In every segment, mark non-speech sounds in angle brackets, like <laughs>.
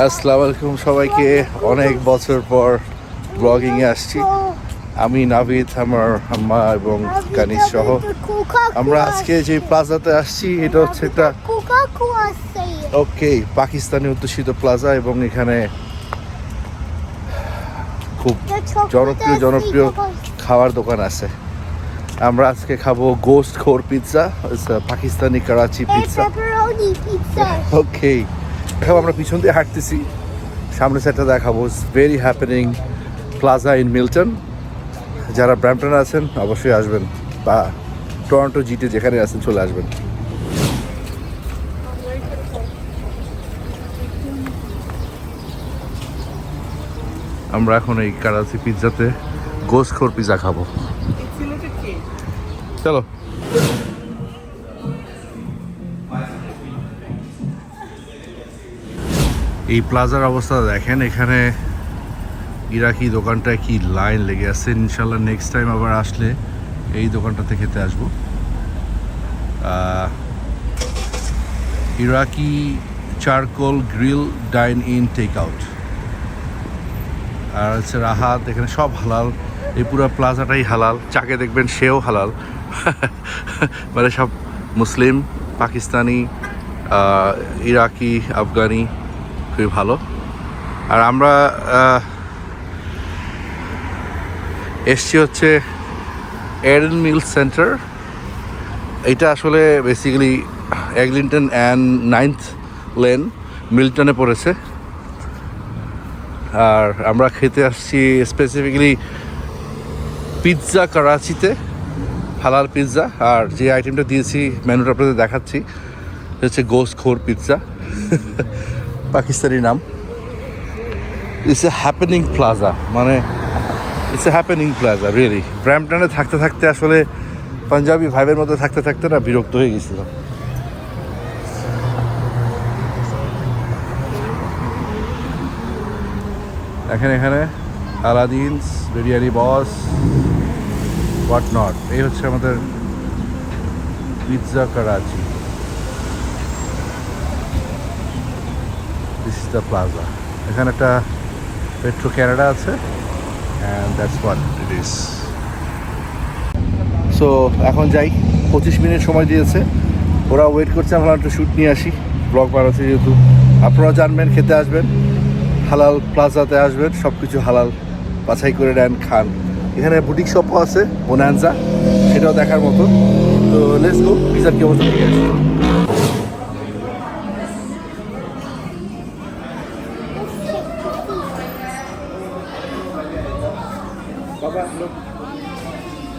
আসসালামু আলাইকুম সবাইকে। অনেক বছর পর ব্লগিং এ আসছি। আমি নাভিদ আমার আম্মা এবং কানিস সহ। আমরা আজকে যে প্লাজাতে আসছি এটা হচ্ছে একটা ওকে পাকিস্তানি অধ্যুষিত প্লাজা এবং এখানে খুব জনপ্রিয় জনপ্রিয় খাওয়ার দোকান আছে। আমরা আজকে খাব Gosht Khor pizza Pakistani Karachi pizza. Okay এখন আমরা পিছন দিয়ে হাঁটতেছি। সামনে সাইডটা দেখাবো। Very happening plaza in Milton যারা ব্র্যাম্পটন আছেন অবশ্যই আসবেন। বা টরন্টো জিটে যেখানে আছেন চলে আসবেন। আমরা এখন এই কারাচি পিৎজাতে গোসখোর পিৎজা খাব। চলো। এই প্লাজার অবস্থা দেখেন, এখানে ইরাকি দোকানটায় কি লাইন লেগে আছে। ইনশাল্লাহ নেক্সট টাইম আবার আসলে এই দোকানটাতে খেতে আসব। Iraqi charcoal grill dine in take out. আর হচ্ছে রাহাত, এখানে সব হালাল। এই পুরো প্লাজাটাই হালাল। চাকে দেখবেন সেও হালাল। মানে সব মুসলিম, পাকিস্তানি ইরাকি, আফগানি খুবই ভালো। আর আমরা এসছি হচ্ছে এডেন মিল সেন্টার এটা আসলে basically Eglinton and Ninth Line মিল্টনে পড়েছে। আর আমরা খেতে আসছি স্পেসিফিক্যালি পিৎজা করাচিতে হালাল পিৎজা আর যে আইটেমটা দিয়েছি মেনুটা আপনাদের দেখাচ্ছি হচ্ছে গোস খোর পিৎজা পাকিস্তানি নাম। ইটস এ হ্যাপেনিং প্লাজা মানে it's a happening plaza really ব্র্যাম্পটনে থাকতে থাকতে আসলে পাঞ্জাবি ভাইবের মধ্যে থাকতে থাকতে না বিরক্ত হয়ে গেছিলাম দেখেন এখানে Aladdin's, biryani boss what not এই হচ্ছে আমাদের pizza Karachi this is the plaza এখানে একটা পেট্রো ক্যানাডা আছে and that's what it is so এখন যাই, পঁচিশ মিনিট সময় দিয়েছে। ওরা ওয়েট করছে, আমরা একটা শ্যুট নিয়ে আসি। ব্লগ বানাচ্ছি যেহেতু। আপনারা জানবেন, খেতে আসবেন। হালাল প্লাজাতে আসবেন সব কিছু হালাল। বাছাই করে নেন, খান। এখানে বুটিক শপও আছে বোনান্সা সেটাও দেখার মতো। তো লেটস গো পিজার কি অবস্থা? দেখে আসি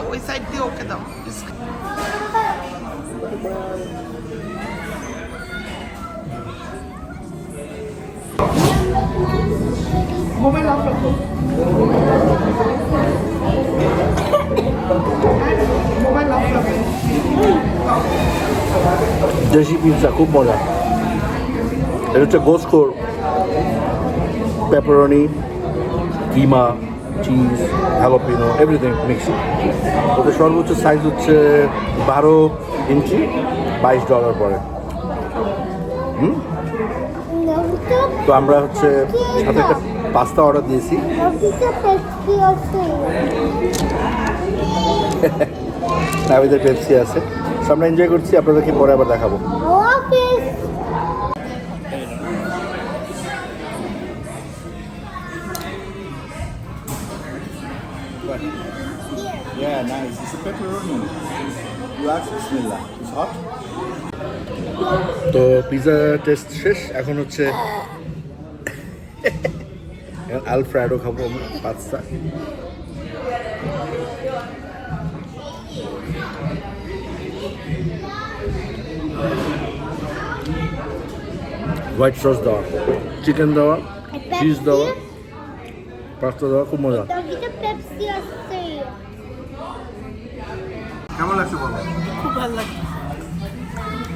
দাও, ওই সাইড দিয়ে ওকে দাও। দেশি পিৎজা খুব মজা। এটা হচ্ছে Goshtkhor pepperoni keema cheese jalapeno everything mix ওদের সর্বোচ্চ সাইজ হচ্ছে বারো ইঞ্চি, বাইশ ডলার পরে। হুম? তো আমরা হচ্ছে সাথে একটা পাস্তা অর্ডার দিয়েছি। <laughs> নাবিদের পেপসি আছে। আমরা এনজয় করছি, আপনাদেরকে পরে আবার দেখাবো। Yeah, nice. It's a pepperoni. You Relax, bismillah. It's hot. তো পিৎজা টেস্ট শেষ এখন হচ্ছে এখন আলফ্রাডো খাব আমরা পাস্তা হোয়াইট সস দেওয়া চিকেন দেওয়া চিজ দেওয়া পাস্তা দেওয়া খুব মজা আছে। কেমন লাগছে বলো? খুব ভালো লাগছে।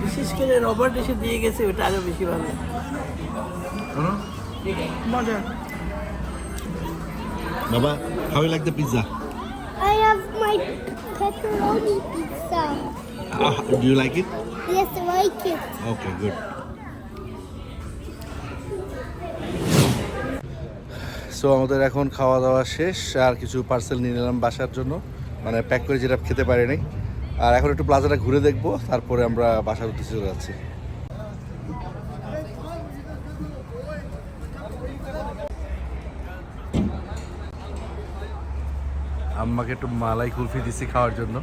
বিশেষ করে রবার্ট এসে দিয়ে গেছে ওটা আরও বেশি ভালো মজা। বাবা how like the pizza I have my pepperoni pizza. Do you like it Yes, I like it. Okay good so আমাদের এখন খাওয়া দাওয়া শেষ, আর কিছু পার্সেল নিয়ে নিলাম বাসার জন্য। মানে প্যাক করে যেটা খেতে পারি নাই। আর এখন একটু প্লাজাটা ঘুরে দেখব, তারপরে আমরা বাসার উদ্দেশ্যে চলে যাচ্ছি। আম্মাকে একটু মালাই কুলফি দিচ্ছি খাওয়ার জন্য।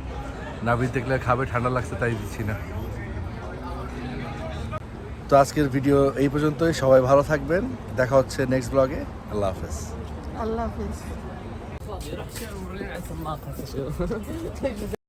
নাবিদ দেখলে খাবে, ঠান্ডা লাগছে, তাই দিচ্ছি না। তো আজকের ভিডিও এই পর্যন্তই। সবাই ভালো থাকবেন। দেখা হচ্ছে নেক্সট ব্লগে আল্লাহ হাফেজ। আল্লাহ হাফিজ। <laughs>